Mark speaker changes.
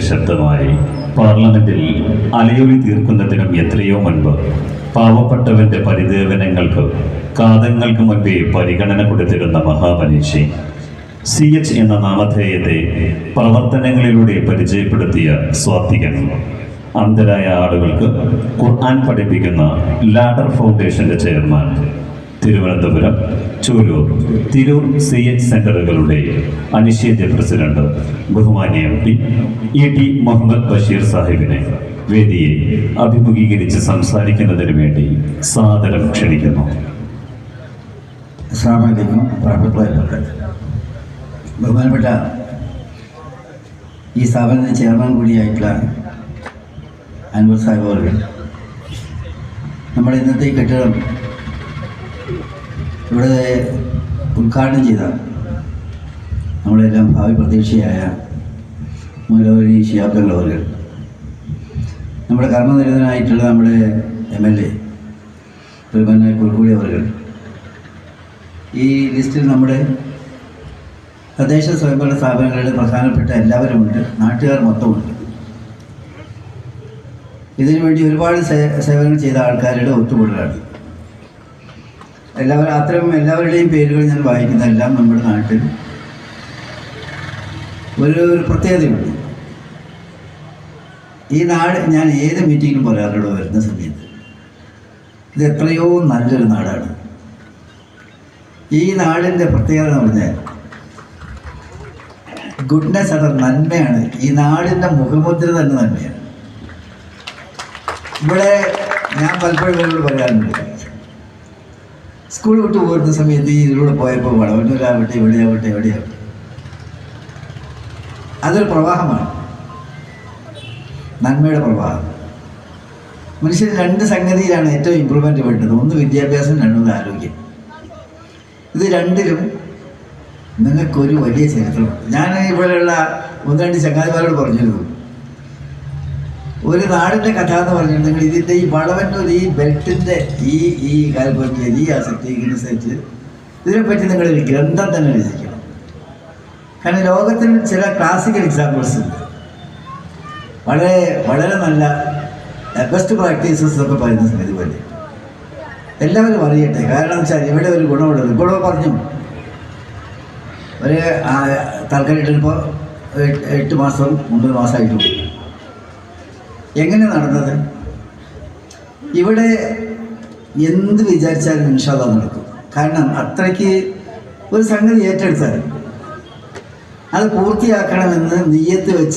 Speaker 1: ശബ്ദമായി പാർലമെന്റിൽ അലയൊലി തീർക്കുന്നതിനും എത്രയോ മുൻപ് പാവപ്പെട്ടവന്റെ പരിദേവനങ്ങൾക്ക് കാതങ്ങൾക്ക് മുൻപേ പരിഗണന കൊടുത്തിരുന്ന മഹാമനീഷി സി എച്ച് എന്ന നാമധേയത്തെ പ്രവർത്തനങ്ങളിലൂടെ പരിചയപ്പെടുത്തിയ സ്വാത്തികൻ അന്ധരായ ആളുകൾക്ക് ഖുർആൻ പഠിപ്പിക്കുന്ന ലാഡർ ഫൗണ്ടേഷന്റെ chairman. Thiruvananthapuram Chooloor Tirur C H സെന്ററുകളുടെ അനിശ്ചിത പ്രസിഡന്റ് ബഹുമാന്യ M P E T Muhammad Basheer സാഹിബിനെ വേദിയെ അഭിമുഖീകരിച്ച് സംസാരിക്കുന്നതിന് വേണ്ടി സാദരം ക്ഷണിക്കുന്നു.
Speaker 2: ബഹുമാനപ്പെട്ട ഈ സ്ഥാപനത്തിന് ചെയർമാൻ കൂടിയായിട്ടുള്ള അൻവർ സാഹിബ് അവർ നമ്മുടെ ഇന്നത്തെ കെട്ടിടം ഇവിടെ ഉദ്ഘാടനം ചെയ്ത നമ്മളെല്ലാം ഭാവി പ്രതീക്ഷയായ മൂലവരി ഷിയാബ്ദങ്ങൾ അവർ നമ്മുടെ കർമ്മനിരതനായിട്ടുള്ള നമ്മുടെ എം എൽ എ ബഹുമാനായ കുൽക്കൂടി അവർ ഈ ലിസ്റ്റിൽ നമ്മുടെ തദ്ദേശ സ്വയംഭരണ സ്ഥാപനങ്ങളുടെ പ്രധാനപ്പെട്ട എല്ലാവരുമുണ്ട് നാട്ടുകാർ മൊത്തമുണ്ട് ഇതിനുവേണ്ടി ഒരുപാട് സേ- സേവനം ചെയ്ത ആൾക്കാരുടെ ഒത്തുകൂടലാണ്. എല്ലാവരും അത്തരം എല്ലാവരുടെയും പേരുകൾ ഞാൻ വായിക്കുന്നതെല്ലാം നമ്മുടെ നാട്ടിൽ ഒരു ഒരു പ്രത്യേകതയുണ്ട്. ഈ നാട് ഞാൻ ഏത് മീറ്റിങ്ങിലും പറയാറുള്ളൂ വരുന്ന സമയത്ത് ഇത് എത്രയോ നല്ലൊരു നാടാണ്. ഈ നാടിന്റെ പ്രത്യേകത എന്ന് പറഞ്ഞാൽ ഗുഡ്നെസ് അത് നന്മയാണ്. ഈ നാടിന്റെ മുഖമുദ്ര തന്നെ നന്മയാണ്. ഇവിടെ ഞാൻ പലപ്പോഴും പറയാറുണ്ട്. സ്കൂൾ വിട്ട് പോകുന്ന സമയത്ത് ഈ ഇതിലൂടെ പോയപ്പോൾ വളവന്നൂരാവട്ടെ എവിടെയാവട്ടെ എവിടെയാവട്ടെ അതൊരു പ്രവാഹമാണ്. നന്മയുടെ പ്രവാഹം. മനുഷ്യർ രണ്ട് സംഗതിയിലാണ് ഏറ്റവും ഇമ്പ്രൂവ്മെന്റ് വേണ്ടത്. ഒന്ന് വിദ്യാഭ്യാസം രണ്ടൊന്ന് ആരോഗ്യം. ഇത് രണ്ടിലും നിങ്ങൾക്കൊരു വലിയ ചരിത്രമുണ്ട് ഞാൻ ഇവിടെയുള്ള ഒന്ന് രണ്ട് ചങ്ങാതിമാരോട് പറഞ്ഞിരുന്നു. ഒരു നാടിന്റെ കഥ എന്ന് പറഞ്ഞിട്ടുണ്ടെങ്കിൽ ഇതിന്റെ ഈ വളവന്നൂർ ഈ ബെൽറ്റിന്റെ ഈ ഈ കാൽപ്പറ്റിയ ഈ ആസക്തി സെറ്റ് നിങ്ങൾ ഒരു ഗ്രന്ഥം തന്നെ രചിക്കണം. കാരണം ലോകത്തിൽ ചില ക്ലാസിക്കൽ എക്സാമ്പിൾസ് ഉണ്ട്. വളരെ വളരെ നല്ല ബെസ്റ്റ് പ്രാക്ടീസസ് ഒക്കെ പറയുന്ന സംഗതി പോലെ. എല്ലാവരും അറിയട്ടെ. കാരണം വെച്ചാൽ ഇവിടെ ഒരു ഗുണമുള്ളത്. ഗുണം പറഞ്ഞു ഒരു ആ, തൽക്കാലം ഇട്ടിപ്പോൾ എട്ട് മാസം ഒമ്പത് മാസമായിട്ടുള്ളൂ. എങ്ങനെ നടന്നത്? ഇവിടെ എന്ത് വിചാരിച്ചാലും ഇൻഷാല്ല നടക്കും. കാരണം അത്രയ്ക്ക് ഒരു സംഗതി ഏറ്റെടുത്താൽ അത് പൂർത്തിയാക്കണമെന്ന് നെയ്യത്ത് വെച്ച്